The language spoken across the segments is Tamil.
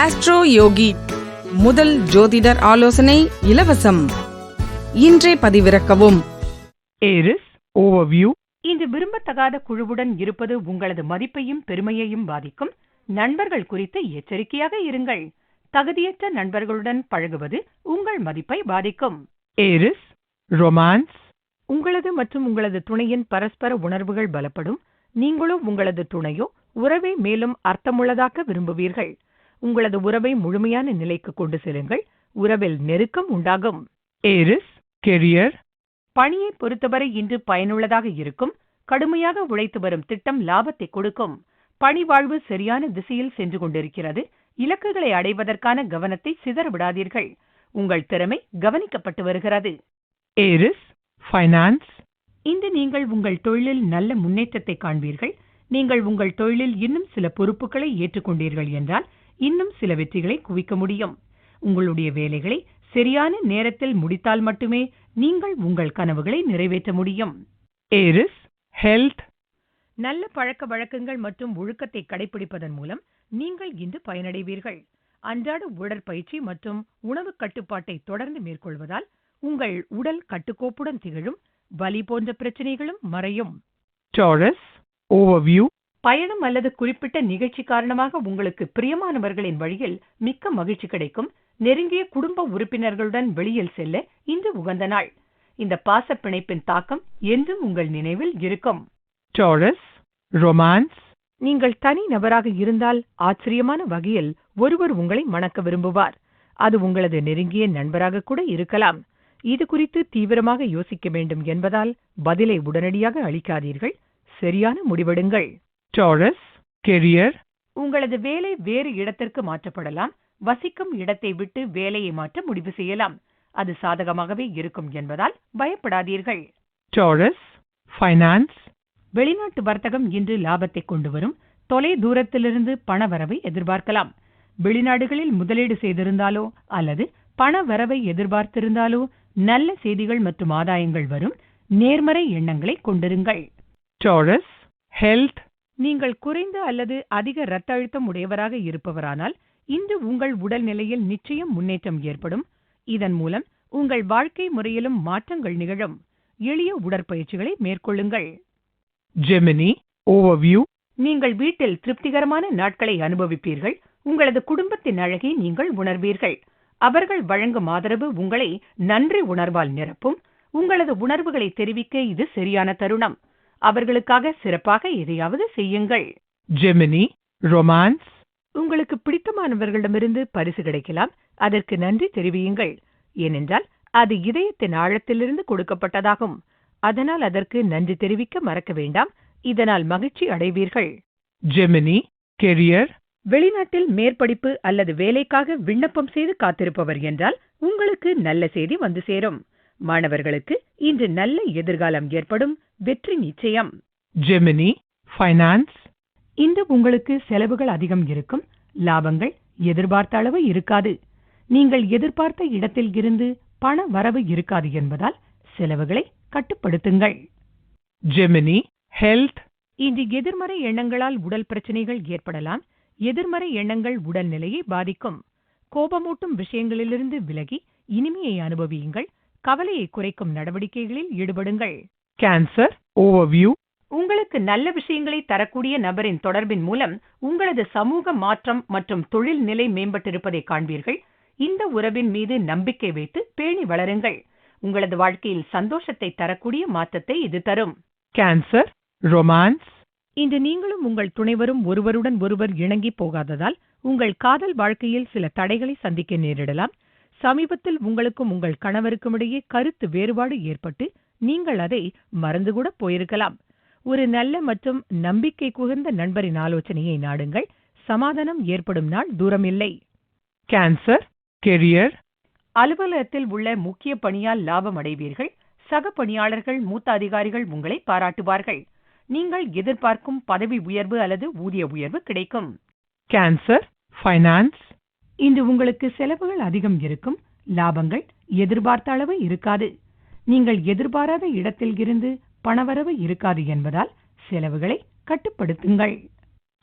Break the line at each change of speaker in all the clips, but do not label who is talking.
ஆஸ்ட்ரோ யோகி முதல் ஜோதிடர் ஆலோசனை இலவசம். இன்றே பதிவிறக்கவும்.
ஏரிஸ் ஓவர்வியூ
இன்று விரும்பத்தகாத குழுவுடன் இருப்பது உங்களது மதிப்பையும் பெருமையையும் பாதிக்கும். நண்பர்கள் குறித்து எச்சரிக்கையாக இருங்கள். தகுதியற்ற நண்பர்களுடன் பழகுவது உங்கள் மதிப்பை பாதிக்கும்.
ஏரிஸ் ரொமான்ஸ்
உங்களது மற்றும் உங்களது துணையின் பரஸ்பர உணர்வுகள் பலப்படும். நீங்களோ உங்களது துணையோ உறவை மேலும் அர்த்தமுள்ளதாக்க விரும்புவீர்கள். உங்களது உறவை முழுமையான நிலைக்கு கொண்டு செல்லுங்கள். உறவில் நெருக்கம் உண்டாகும்.
ஏரிஸ் கெரியர்
பணியை பொறுத்தவரை இன்று பயனுள்ளதாக இருக்கும். கடுமையாக உழைத்து வரும் திட்டம் லாபத்தை கொடுக்கும். பணி வாழ்வு சரியான திசையில் சென்று கொண்டிருக்கிறது. இலக்குகளை அடைவதற்கான கவனத்தை சிதற விடாதீர்கள். உங்கள் திறமை கவனிக்கப்பட்டு வருகிறது.
ஏரிஸ் ஃபைனான்ஸ்
இன்று நீங்கள் உங்கள் தொழிலில் நல்ல முன்னேற்றத்தை காண்பீர்கள். நீங்கள் உங்கள் தொழிலில் இன்னும் சில பொறுப்புகளை ஏற்றுக்கொண்டீர்கள் என்றால் இன்னும் சில வெற்றிகளை குவிக்க முடியும். உங்களுடைய வேலைகளை சரியான நேரத்தில் முடித்தால் மட்டுமே நீங்கள் உங்கள் கனவுகளை நிறைவேற்ற முடியும்.
ஏரிஸ் ஹெல்த்
நல்ல பழக்க வழக்கங்கள் மற்றும் ஒழுக்கத்தை கடைபிடிப்பதன் மூலம் நீங்கள் இன்று பயனடைவீர்கள். அன்றாட உடற்பயிற்சி மற்றும் உணவு கட்டுப்பாட்டை தொடர்ந்து மேற்கொள்வதால் உங்கள் உடல் கட்டுக்கோப்புடன் திகழும் வலி போன்ற பிரச்சனைகளும் மறையும்.
டாரஸ் ஓவர்வியூ
பயணம் அல்லது குறிப்பிட்ட நிகழ்ச்சி காரணமாக உங்களுக்கு பிரியமானவர்களின் வழியில் மிக்க மகிழ்ச்சி கிடைக்கும். நெருங்கிய குடும்ப உறுப்பினர்களுடன் வெளியில் செல்ல இன்று உகந்த நாள். இந்த பாச பிணைப்பின் தாக்கம் என்றும் உங்கள் நினைவில் இருக்கும்.
டாரஸ் ரொமான்ஸ்
நீங்கள் தனி நபராக இருந்தால் ஆச்சரியமான வகையில் ஒருவர் உங்களை மணக்க விரும்புவார். அது உங்களது நெருங்கிய நண்பராக கூட இருக்கலாம். இது குறித்து தீவிரமாக யோசிக்க வேண்டும் என்பதால் பதிலை உடனடியாக அளிக்காதீர்கள். சரியான முடிவெடுங்கள்.
டாரஸ் கெரியர்
உங்களது வேலை வேறு இடத்திற்கு மாற்றப்படலாம். வசிக்கும் இடத்தை விட்டு வேலையை மாற்ற முடிவு செய்யலாம். அது சாதகமாகவே இருக்கும் என்பதால் பயப்படாதீர்கள்.
டாரஸ் ஃபைனான்ஸ்
வெளிநாட்டு வர்த்தகம் இன்று லாபத்தை கொண்டு வரும் தொலை தூரத்திலிருந்து பண வரவை எதிர்பார்க்கலாம். வெளிநாடுகளில் முதலீடு செய்திருந்தாலோ அல்லது பண வரவை எதிர்பார்த்திருந்தாலோ நல்ல செய்திகள் மற்றும் ஆதாயங்கள் வரும். நேர்மறை எண்ணங்களை கொண்டிருங்கள்.
டாரஸ் ஹெல்த்
நீங்கள் குறைந்த அல்லது அதிக இரத்த அழுத்தம் உடையவராக இருப்பவரானால் இன்று உங்கள் உடல் நிலையில் நிச்சயம் முன்னேற்றம் ஏற்படும். இதன் மூலம் உங்கள் வாழ்க்கை முறையிலும் மாற்றங்கள் நிகழும். எளிய உடற்பயிற்சிகளை மேற்கொள்ளுங்கள்.
ஜெமினி ஓவர்வியூ
நீங்கள் வீட்டில் திருப்திகரமான நாட்களை அனுபவிப்பீர்கள். உங்களது குடும்பத்தின் அழகை நீங்கள் உணர்வீர்கள். அவர்கள் வழங்கும் ஆதரவு உங்களை நன்றி உணர்வால் நிரப்பும். உங்களது உணர்வுகளை தெரிவிக்க இது சரியான தருணம். அவர்களுக்காக சிறப்பாக எதையாவது செய்யுங்கள்.
ஜெமினி ரொமான்ஸ்
உங்களுக்கு பிடித்தமானவர்களிடமிருந்து பரிசு கிடைக்கலாம். அதற்கு நன்றி தெரிவியுங்கள். ஏனென்றால் அது இதயத்தின் ஆழத்திலிருந்து கொடுக்கப்பட்டதாகும். அதனால் அதற்கு நன்றி தெரிவிக்க மறக்க வேண்டாம். இதனால் மகிழ்ச்சி அடைவீர்கள்.
ஜெமினி கெரியர்
வெளிநாட்டில் மேற்படிப்பு அல்லது வேலைக்காக விண்ணப்பம் செய்து காத்திருப்பவர் என்றால் உங்களுக்கு நல்ல செய்தி வந்து சேரும். மாணவர்களுக்கு இன்று நல்ல எதிர்காலம் ஏற்படும். வெற்றி நிச்சயம்.
ஜெமினி ஃபைனான்ஸ்
இன்று உங்களுக்கு செலவுகள் அதிகம் இருக்கும். லாபங்கள் எதிர்பார்த்த அளவு இருக்காது. நீங்கள் எதிர்பார்த்த இடத்தில் இருந்து பண வரவு இருக்காது என்பதால் செலவுகளை கட்டுப்படுத்துங்கள்.
ஜெமினி ஹெல்த்
இன்று எதிர்மறை எண்ணங்களால் உடல் பிரச்சனைகள் ஏற்படலாம். எதிர்மறை எண்ணங்கள் உடல்நிலையை பாதிக்கும். கோபமூட்டும் விஷயங்களிலிருந்து விலகி இனிமையை அனுபவியுங்கள். கவலையை குறைக்கும் நடவடிக்கைகளில் ஈடுபடுங்கள்.
கேன்சர் ஓவர்வியூ
உங்களுக்கு நல்ல விஷயங்களை தரக்கூடிய நபரின் தொடர்பின் மூலம் உங்களது சமூக மாற்றம் மற்றும் தொழில் நிலை மேம்பட்டிருப்பதை காண்பீர்கள். இந்த உறவின் மீது நம்பிக்கை வைத்து பேணி வளருங்கள். உங்களது வாழ்க்கையில் சந்தோஷத்தை தரக்கூடிய மாற்றத்தை இது தரும்.
கேன்சர் ரொமான்ஸ்
இன்று நீங்களும் உங்கள் துணைவரும் ஒருவருடன் ஒருவர் இணங்கி போகாததால் உங்கள் காதல் வாழ்க்கையில் சில தடைகளை சந்திக்க நேரிடலாம். சமீபத்தில் உங்களுக்கும் உங்கள் கணவருக்கும் இடையே கருத்து வேறுபாடு ஏற்பட்டு நீங்கள் அதை மறந்து கூட போயிருக்கலாம். ஒரு நல்ல மற்றும் நம்பிக்கை குகந்த நண்பரின் ஆலோசனையை நாடுங்கள். சமாதானம் ஏற்படும் நாள் தூரமில்லை.
கேன்சர் கெரியர்
அலுவலகத்தில் உள்ள முக்கிய பணியால் லாபம் அடைவீர்கள். சக பணியாளர்கள் மூத்த அதிகாரிகள் உங்களை பாராட்டுவார்கள். நீங்கள் எதிர்பார்க்கும் பதவி உயர்வு அல்லது ஊதிய உயர்வு கிடைக்கும்.
கேன்சர் ஃபைனான்ஸ்
இன்று உங்களுக்கு செலவுகள் அதிகம் இருக்கும். லாபங்கள் எதிர்பார்த்த அளவு இருக்காது. நீங்கள் எதிர்பாராத இடத்தில் இருந்து பணவரவு இருக்காது என்பதால் செலவுகளை கட்டுப்படுத்துங்கள்.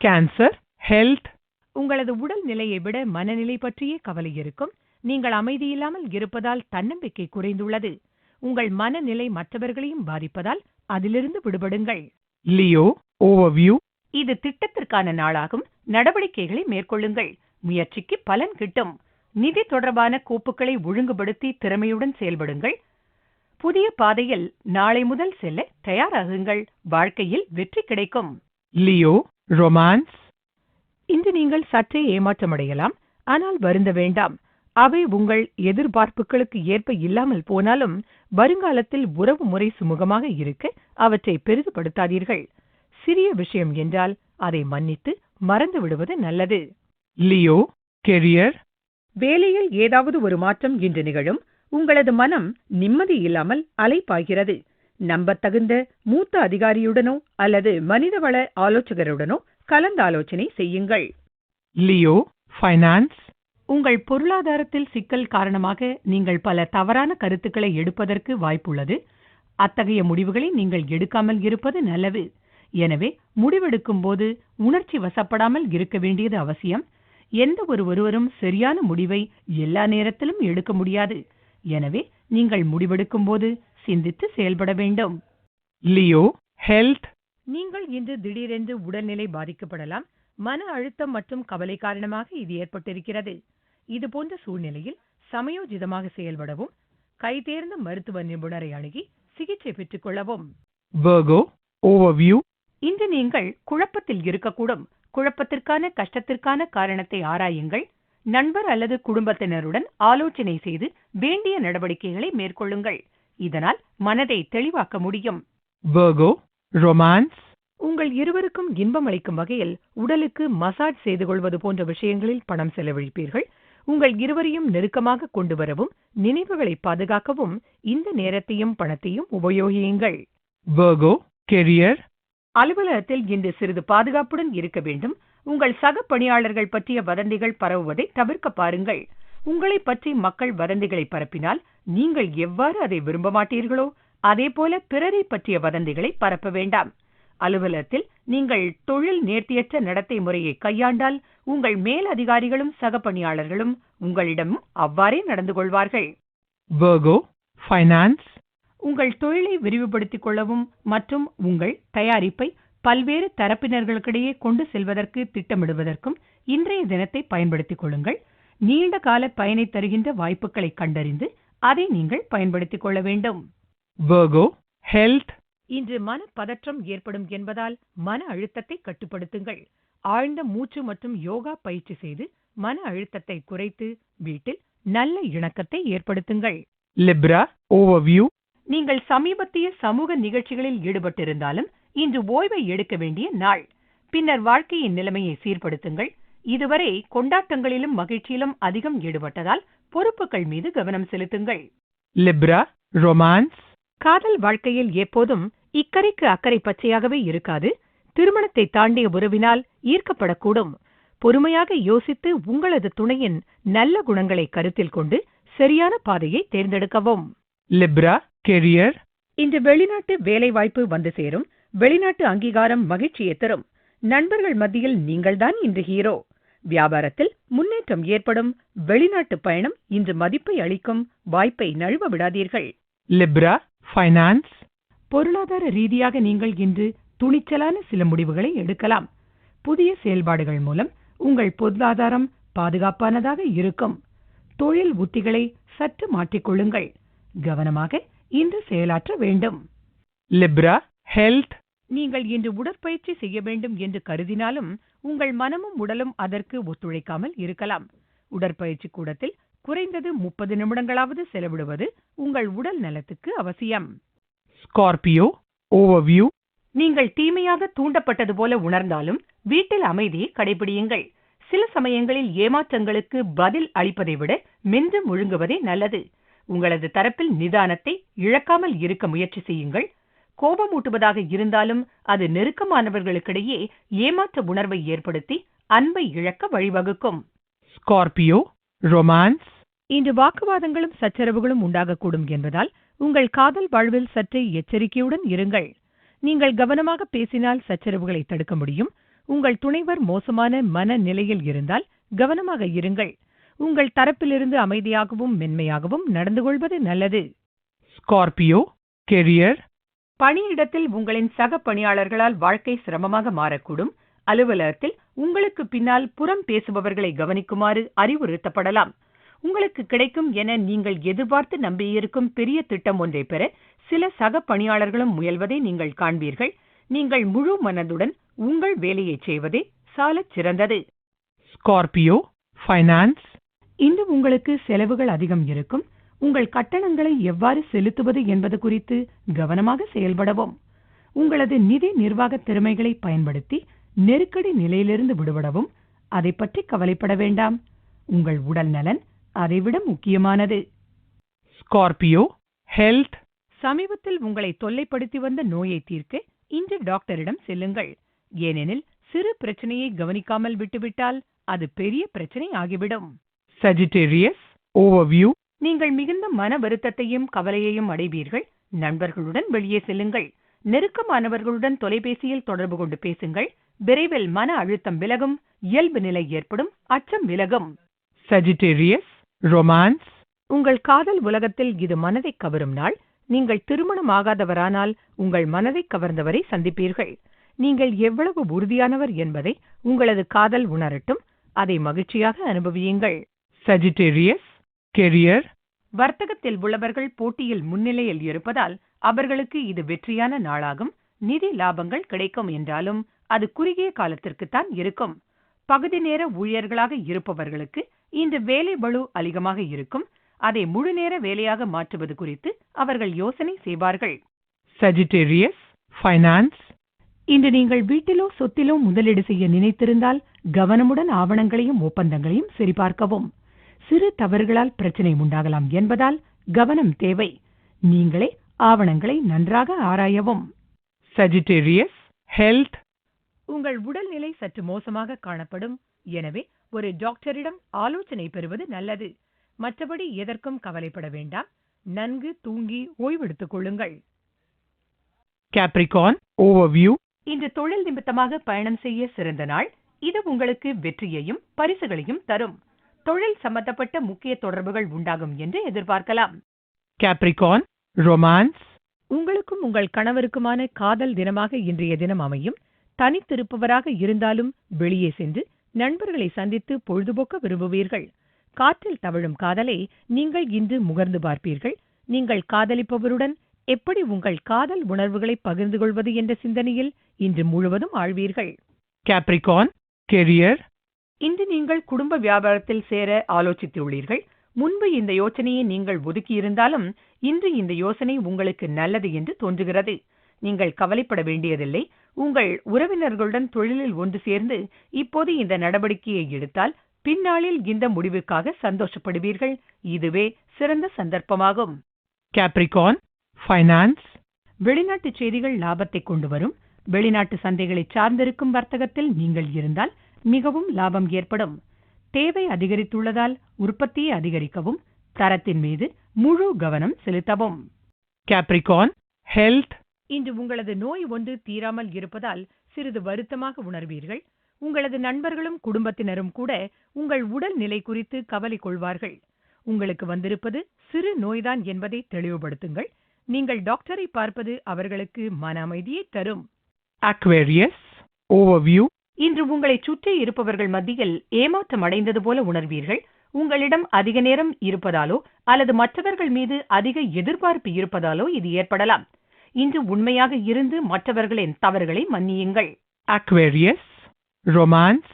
கேன்சர் ஹெல்த்
உங்களது உடல் நிலையை விட மனநிலை பற்றியே கவலை இருக்கும். நீங்கள் அமைதியில்லாமல் இருப்பதால் தன்னம்பிக்கை குறைந்துள்ளது. உங்கள் மனநிலை மற்றவர்களையும் பாதிப்பதால் அதிலிருந்து விடுபடுங்கள்.
Leo, overview,
இது திட்டத்திற்கான நாளாகும். நடவடிக்கைகளை மேற்கொள்ளுங்கள். முயற்சிக்கு பலன் கிட்டும். நிதி தொடர்பான கோப்புகளை ஒழுங்குபடுத்தி திறமையுடன் செயல்படுங்கள். புதிய பாதையில் நாளை முதல் செல்ல தயாராகுங்கள். வாழ்க்கையில் வெற்றி கிடைக்கும்.
Leo, romance,
இன்று நீங்கள் சற்றே ஏமாற்றமடையலாம். ஆனால் வருந்த வேண்டாம். அவை உங்கள் எதிர்பார்ப்புகளுக்கு ஏற்ப இல்லாமல் போனாலும் வருங்காலத்தில் உறவு முறை சுமூகமாக இருக்க அவற்றை பெரிதுபடுத்தாதீர்கள். சிறிய விஷயம் என்றால் அதை மன்னித்து மறந்து விடுவது நல்லது.
Leo, career,
வேலையில் ஏதாவது ஒரு மாற்றம் இன்று நிகழும். உங்களது மனம் நிம்மதி இல்லாமல் அலைப்பாய்கிறது நம்பத்தகுந்த மூத்த அதிகாரியுடனோ அல்லது மனிதவள ஆலோசகருடனோ கலந்தாலோசனை செய்யுங்கள்.
Leo, finance,
உங்கள் பொருளாதாரத்தில் சிக்கல் காரணமாக நீங்கள் பல தவறான கருத்துக்களை எடுப்பதற்கு வாய்ப்புள்ளது. அத்தகைய முடிவுகளை நீங்கள் எடுக்காமல் இருப்பது நல்லது. எனவே முடிவெடுக்கும் போது உணர்ச்சி வசப்படாமல் இருக்க வேண்டியது அவசியம். எந்த ஒரு ஒருவரும் சரியான முடிவை எல்லா நேரத்திலும் எடுக்க முடியாது. எனவே நீங்கள் முடிவெடுக்கும் போது சிந்தித்து செயல்பட வேண்டும்.
Leo, health,
நீங்கள் இன்று திடீரென்று உடல்நிலை பாதிக்கப்படலாம். மன அழுத்தம் மற்றும் கவலை காரணமாக இது ஏற்பட்டிருக்கிறது. இது போன்ற சூழ்நிலையில் சமயோஜிதமாக செயல்படவும் கைதேர்ந்த மருத்துவ நிபுணரை அணுகி சிகிச்சை பெற்றுக் கொள்ளவும். இன்று நீங்கள் குழப்பத்தில் இருக்கக்கூடும். குழப்பத்திற்கான கஷ்டத்திற்கான காரணத்தை ஆராயுங்கள். நண்பர் அல்லது குடும்பத்தினருடன் ஆலோசனை செய்து வேண்டிய நடவடிக்கைகளை மேற்கொள்ளுங்கள். இதனால் மனதை தெளிவாக்க முடியும்.
Virgo, romance,
உங்கள் இருவருக்கும் இன்பம் அளிக்கும் வகையில் உடலுக்கு மசாஜ் செய்து கொள்வது போன்ற விஷயங்களில் பணம் செலவழிப்பீர்கள். உங்கள் இருவரையும் நெருக்கமாக கொண்டு வரவும் நினைவுகளை பாதுகாக்கவும் இந்த நேரத்தையும் பணத்தையும் உபயோகியுங்கள்.
Career,
அலுவலகத்தில் இன்று சிறிது பாதுகாப்புடன் இருக்க வேண்டும். உங்கள் சக பணியாளர்கள் பற்றிய வதந்திகள் பரவுவதை தவிர்க்க பாருங்கள். உங்களை பற்றி மக்கள் வதந்திகளை பரப்பினால் நீங்கள் எவ்வாறு அதை விரும்ப மாட்டீர்களோ அதேபோல பிறரை பற்றிய வதந்திகளை பரப்ப வேண்டாம். அலுவலகத்தில் நீங்கள் தொழில் நேர்த்தியற்ற நடத்தை முறையை கையாண்டால் உங்கள் மேல் அதிகாரிகளும் சக பணியாளர்களும் உங்களிடமும் அவ்வாறே நடந்து கொள்வார்கள். உங்கள் தொழிலை விரிவுபடுத்திக் கொள்ளவும் மற்றும் உங்கள் தயாரிப்பை பல்வேறு தரப்பினர்களுக்கிடையே கொண்டு செல்வதற்கு திட்டமிடுவதற்கும் இன்றைய தினத்தை பயன்படுத்திக் கொள்ளுங்கள். நீண்ட கால பயனை தருகின்ற வாய்ப்புகளை கண்டறிந்து அதை நீங்கள் பயன்படுத்திக் கொள்ள வேண்டும்.
Health,
இன்று மன பதற்றம் ஏற்படும் என்பதால் மன அழுத்தத்தை கட்டுப்படுத்துங்கள். ஆழ்ந்த மூச்சு மற்றும் யோகா பயிற்சி செய்து மன அழுத்தத்தை குறைத்து வீட்டில் நல்ல இணக்கத்தை ஏற்படுத்துங்கள்.
Libra, overview,
நீங்கள் சமீபத்திய சமூக நிகழ்ச்சிகளில் ஈடுபட்டிருந்தாலும் இன்று ஓய்வை எடுக்க வேண்டிய நாள். பின்னர் வாழ்க்கையின் நிலைமையை சீர்படுத்துங்கள். இதுவரை கொண்டாட்டங்களிலும் மகிழ்ச்சியிலும் அதிகம் ஈடுபட்டதால் பொறுப்புகள் மீது கவனம் செலுத்துங்கள்.
Libra, romance,
காதல் வாழ்க்கையில் எப்போதும் இக்கரைக்கு அக்கறை பச்சையாகவே இருக்காது. திருமணத்தை தாண்டிய உறவினால் ஈர்க்கப்படக்கூடும். பொறுமையாக யோசித்து உங்களது துணையின் நல்ல குணங்களை கருத்தில் கொண்டு சரியான பாதையை தேர்ந்தெடுக்கவும்.
Libra, career,
இன்று வெளிநாட்டு வேலைவாய்ப்பு வந்து சேரும். வெளிநாட்டு அங்கீகாரம் மகிழ்ச்சியை தரும். நண்பர்கள் மத்தியில் நீங்கள்தான் இன்று ஹீரோ. வியாபாரத்தில் முன்னேற்றம் ஏற்படும். வெளிநாட்டு பயணம் இன்று மதிப்பை அளிக்கும். வாய்ப்பை நழுவ விடாதீர்கள்.
Libra, finance,
பொருளாதார ரீதியாக நீங்கள் இன்று துணிச்சலான சில முடிவுகளை எடுக்கலாம். புதிய செயல்பாடுகள் மூலம் உங்கள் பொருளாதாரம் பாதுகாப்பானதாக இருக்கும். தொழில் உத்திகளை சற்று மாற்றிக்கொள்ளுங்கள். கவனமாக இன்று செயலாற்ற வேண்டும்.
Libra, health,
நீங்கள் இன்று உடற்பயிற்சி செய்ய வேண்டும் என்று கருதினாலும் உங்கள் மனமும் உடலும் அதற்கு ஒத்துழைக்காமல் இருக்கலாம். உடற்பயிற்சி கூடத்தில் குறைந்தது முப்பது நிமிடங்களாவது செலவிடுவது உங்கள் உடல் நலத்துக்கு அவசியம்.
Scorpio, overview,
நீங்கள் தீமையாக தூண்டப்பட்டது போல உணர்ந்தாலும் வீட்டில் அமைதியை கடைபிடியுங்கள். சில சமயங்களில் ஏமாற்றங்களுக்கு பதில் அளிப்பதை விட மென்று முழுங்குவதே நல்லது. உங்களது தரப்பில் நிதானத்தை இழக்காமல் இருக்க முயற்சி செய்யுங்கள். கோபமூட்டுவதாக இருந்தாலும் அது நெருக்கமானவர்களுக்கிடையே ஏமாற்ற உணர்வை ஏற்படுத்தி அன்பை இழக்க வழிவகுக்கும்.
Scorpio, romance,
இன்று வாக்குவாதங்களும் சச்சரவுகளும் உண்டாகக்கூடும் என்பதால் உங்கள் காதல் வாழ்வில் சற்றே எச்சரிக்கையுடன் இருங்கள். நீங்கள் கவனமாக பேசினால் சச்சரவுகளை தடுக்க முடியும். உங்கள் துணைவர் மோசமான மனநிலையில் இருந்தால் கவனமாக இருங்கள். உங்கள் தரப்பிலிருந்து அமைதியாகவும் மென்மையாகவும் நடந்து கொள்வது நல்லது.
Scorpio, career,
பணியிடத்தில் உங்களின் சக பணியாளர்களால் வாழ்க்கை சிரமமாக மாறக்கூடும். அலுவலகத்தில் உங்களுக்கு பின்னால் புறம் பேசுபவர்களை கவனிக்குமாறு அறிவுறுத்தப்படலாம். உங்களுக்கு கிடைக்கும் என நீங்கள் எதிர்பார்த்து நம்பியிருக்கும் பெரிய திட்டம் ஒன்றை பெற சில சக பணியாளர்களும் முயல்வதை நீங்கள் காண்பீர்கள். நீங்கள் முழு மனதுடன் உங்கள் வேலையை செய்வதே சாலச் சிறந்தது.
Scorpio, finance,
இன்று உங்களுக்கு செலவுகள் அதிகம் இருக்கும். உங்கள் கட்டணங்களை எவ்வாறு செலுத்துவது என்பது குறித்து கவனமாக செயல்படவும். உங்களது நிதி நிர்வாக திறமைகளை பயன்படுத்தி நெருக்கடி நிலையிலிருந்து விடுபடவும் அதை பற்றி கவலைப்பட வேண்டாம். உங்கள் உடல் நலன் அதைவிட முக்கியமானது.
Scorpio, health,
சமீபத்தில் உங்களை தொல்லைப்படுத்தி வந்த நோயை தீர்க்க இன்று டாக்டரிடம் செல்லுங்கள். ஏனெனில் சிறு பிரச்சனையை கவனிக்காமல் விட்டுவிட்டால் அது பெரிய பிரச்சனை ஆகிவிடும்.
Sagittarius, overview,
நீங்கள் மிகுந்த மன வருத்தத்தையும் கவலையையும் அடைவீர்கள். நண்பர்களுடன் வெளியே செல்லுங்கள். நெருக்கமானவர்களுடன் தொலைபேசியில் தொடர்பு கொண்டு பேசுங்கள். விரைவில் மன அழுத்தம் விலகும். இயல்பு நிலை ஏற்படும். அச்சம் விலகும்.
Sagittarius, romance,
உங்கள் காதல் உலகத்தில் இது மனதை கவரும் நாள். நீங்கள் திருமணமாகாதவரானால் உங்கள் மனதை கவர்ந்தவரை சந்திப்பீர்கள். நீங்கள் எவ்வளவு உறுதியானவர் என்பதை உங்களது காதல் உணரட்டும். அதை மகிழ்ச்சியாக அனுபவியுங்கள்.
Sagittarius, career,
வர்த்தகத்தில் உள்ளவர்கள் போட்டியில் முன்னிலையில் இருப்பதால் அவர்களுக்கு இது வெற்றியான நாளாகும். நிதி லாபங்கள் கிடைக்கும் என்றாலும் அது குறுகிய காலத்திற்குத்தான் இருக்கும். பகுதி நேர ஊழியர்களாக இருப்பவர்களுக்கு இந்த வேலை பளு அதிகமாக இருக்கும். அதை முழு நேர வேலையாக மாற்றுவது குறித்து அவர்கள் யோசனை செய்வார்கள்.
Sagittarius, finance,
இன்று நீங்கள் வீட்டிலோ சொத்திலோ முதலீடு செய்ய நினைத்திருந்தால் கவனமுடன் ஆவணங்களையும் ஒப்பந்தங்களையும் சரிபார்க்கவும். சிறு தவறுகளால் பிரச்சனை உண்டாகலாம் என்பதால் கவனம் தேவை. நீங்களே ஆவணங்களை நன்றாக ஆராயவும்.
Sagittarius, health,
உங்கள் உடல்நிலை சற்று மோசமாக காணப்படும். எனவே ஒரு டாக்டரிடம் ஆலோசனை பெறுவது நல்லது. மற்றபடி எதற்கும் கவலைப்பட வேண்டாம். நன்கு தூங்கி ஓய்வெடுத்துக் கொள்ளுங்கள்.
Capricorn, overview,
இன்று தொழில் நிமித்தமாக பயணம் செய்ய சிறந்த நாள். இது உங்களுக்கு வெற்றியையும் பரிசுகளையும் தரும். தொழில் சம்பந்தப்பட்ட முக்கிய தொடர்புகள் உண்டாகும் என்று எதிர்பார்க்கலாம்.
Capricorn, romance,
உங்களுக்கும் உங்கள் கணவருக்குமான காதல் தினமாக இன்றைய தினம் அமையும். தனித்திருப்பவராக இருந்தாலும் வெளியே சென்று நண்பர்களை சந்தித்து பொழுதுபோக்க விரும்புவீர்கள். காற்றில் தவழும் காதலை நீங்கள் இன்று முகர்ந்து பார்ப்பீர்கள். நீங்கள் காதலிப்பவருடன் எப்படி உங்கள் காதல் உணர்வுகளை பகிர்ந்து கொள்வது என்ற சிந்தனையில் இன்று முழுவதும் ஆழ்வீர்கள்.
Capricorn, career,
இன்று நீங்கள் குடும்ப வியாபாரத்தில் சேர ஆலோசித்துள்ளீர்கள். முன்பு இந்த யோசனையை நீங்கள் ஒதுக்கியிருந்தாலும் இன்று இந்த யோசனை உங்களுக்கு நல்லது என்று தோன்றுகிறது. நீங்கள் கவலைப்பட வேண்டியதில்லை. உங்கள் உறவினர்களுடன் தொழிலில் ஒன்று சேர்ந்து இப்போது இந்த நடவடிக்கையை எடுத்தால் பின்னாளில் இந்த முடிவுக்காக சந்தோஷப்படுவீர்கள். இதுவே சிறந்த சந்தர்ப்பமாகும்.
Capricorn, finance,
வெளிநாட்டு செய்திகள் லாபத்தை கொண்டு வரும். வெளிநாட்டு சந்தைகளை சார்ந்திருக்கும் வர்த்தகத்தில் நீங்கள் இருந்தால் மிகவும் லாபம் ஏற்படும். தேவை அதிகரித்துள்ளதால் உற்பத்தியை அதிகரிக்கவும் தரத்தின் மீது முழு கவனம் செலுத்தவும்.
Capricorn, health,
இன்று உங்களது நோய் ஒன்று தீராமல் இருப்பதால் சிறிது வருத்தமாக உணர்வீர்கள். உங்களது நண்பர்களும் குடும்பத்தினரும் கூட உங்கள் உடல் நிலை குறித்து கவலை கொள்வார்கள். உங்களுக்கு வந்திருப்பது சிறு நோய்தான் என்பதை தெளிவுபடுத்துங்கள். நீங்கள் டாக்டரை பார்ப்பது அவர்களுக்கு மன அமைதியை தரும்.
Overview,
இன்று உங்களை சுற்றி இருப்பவர்கள் மத்தியில் ஏமாற்றம் அடைந்தது போல உணர்வீர்கள். உங்களிடம் அதிக நேரம் இருப்பதாலோ அல்லது மற்றவர்கள் மீது அதிக எதிர்பார்ப்பு இருப்பதாலோ இது ஏற்படலாம். இன்று உண்மையாக இருந்து மற்றவர்களின் தவறுகளை மன்னியுங்கள்.
Aquarius, romance,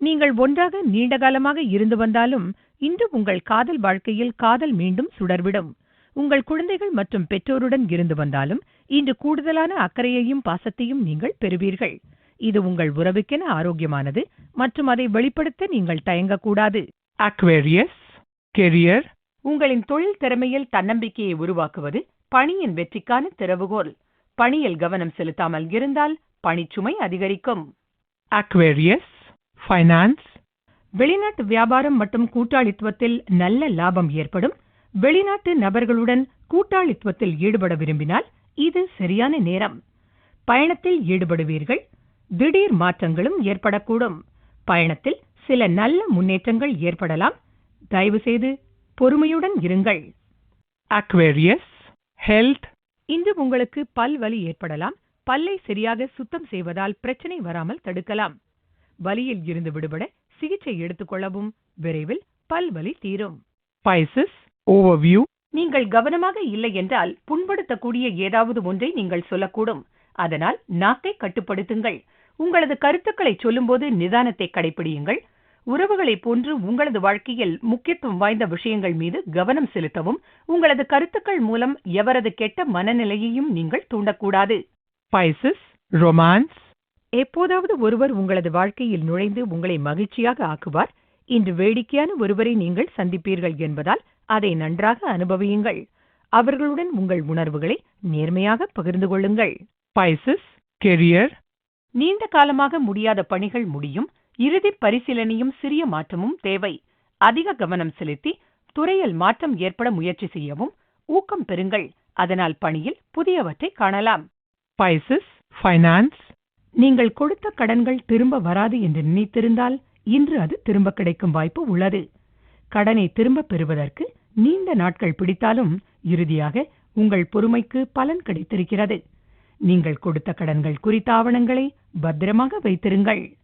நீங்கள் ஒன்றாக நீண்ட காலமாக இருந்து வந்தாலும் இன்று உங்கள் காதல் வாழ்க்கையில் காதல் மீண்டும் சுடர்விடும். உங்கள் குழந்தைகள் மற்றும் பெற்றோருடன் இருந்து வந்தாலும் இன்று கூடுதலான அக்கறையையும் பாசத்தையும் நீங்கள் பெறுவீர்கள். இது உங்கள் உறவுக்கென ஆரோக்கியமானது மற்றும் அதை வெளிப்படுத்த நீங்கள் தயங்கக்கூடாது.
அக்வேரியஸ் கெரியர்
உங்களின் தொழில் திறமையில் தன்னம்பிக்கையை உருவாக்குவது பணியின் வெற்றிக்கான திறவுகோல். பணியில் கவனம் செலுத்தாமல் இருந்தால் பணிச்சுமை அதிகரிக்கும்.
அக்வேரியஸ் ஃபைனான்ஸ்
வெளிநாட்டு வியாபாரம் மற்றும் கூட்டாளித்துவத்தில் நல்ல லாபம் ஏற்படும். வெளிநாட்டு நபர்களுடன் கூட்டாளித்துவத்தில் ஈடுபட விரும்பினால் இது சரியான நேரம். பயணத்தில் ஈடுபடுவீர்கள் திடீர் மாற்றங்களும் ஏற்படக்கூடும். பயணத்தில் சில நல்ல முன்னேற்றங்கள் ஏற்படலாம். தயவு செய்து பொறுமையுடன் இருங்கள்.
Aquarius, health,
இன்று உங்களுக்கு பல் வலி ஏற்படலாம். பல்லை சரியாக சுத்தம் செய்வதால் பிரச்சனை வராமல் தடுக்கலாம். வலியில் இருந்து விடுபட சிகிச்சை எடுத்துக்கொள்ளவும் விரைவில் பல் வலி தீரும்.
Pisces, overview,
நீங்கள் கவனமாக இல்லை என்றால் புண்படுத்தக்கூடிய ஏதாவது ஒன்றை நீங்கள் சொல்லக்கூடும். அதனால் நாக்கை கட்டுப்படுத்துங்கள். உங்களது கருத்துக்களை சொல்லும்போது நிதானத்தை கடைபிடியுங்கள் உறவுகளைப் போன்று உங்களது வாழ்க்கையில் முக்கியத்துவம் வாய்ந்த விஷயங்கள் மீது கவனம் செலுத்தவும். உங்களது கருத்துக்கள் மூலம் எவரது கெட்ட மனநிலையையும் நீங்கள் தூண்டக்கூடாது.
Pisces, romance,
எப்போதாவது ஒருவர் உங்களது வாழ்க்கையில் நுழைந்து உங்களை மகிழ்ச்சியாக ஆக்குவார். இன்று வேடிக்கையான ஒருவரை நீங்கள் சந்திப்பீர்கள் என்பதால் அதை நன்றாக அனுபவியுங்கள். அவர்களுடன் உங்கள் உணர்வுகளை நேர்மையாக பகிர்ந்து கொள்ளுங்கள்.
Pisces, career,
நீண்ட காலமாக முடியாத பணிகள் முடியும் இறுதி பரிசீலனையும் சிறிய மாற்றமும் தேவை. அதிக கவனம் செலுத்தி துறையில் மாற்றம் ஏற்பட முயற்சி செய்யவும் ஊக்கம் பெறுங்கள். அதனால் பணியில் புதியவற்றை காணலாம்.
Pisces, finance,
நீங்கள் கொடுத்த கடன்கள் திரும்ப வராது என்று நினைத்திருந்தால் இன்று அது திரும்ப கிடைக்கும் வாய்ப்பு உள்ளது. கடனை திரும்ப பெறுவதற்கு நீண்ட நாட்கள் பிடித்தாலும் இறுதியாக உங்கள் பொறுமைக்கு பலன் கிடைத்திருக்கிறது. நீங்கள் கொடுத்த கடன்கள் குறித்த ஆவணங்களை பத்திரமாக வைத்திருங்கள்.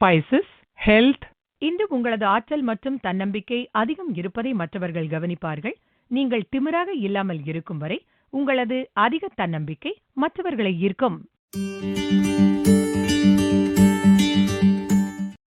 Pisces, health,
இன்று உங்களது ஆற்றல் மற்றும் தன்னம்பிக்கை அதிகம் இருப்பதை மற்றவர்கள் கவனிப்பார்கள். நீங்கள் திமிராக இல்லாமல் இருக்கும் வரை உங்களது அதிக தன்னம்பிக்கை மற்றவர்களை ஈர்க்கும்.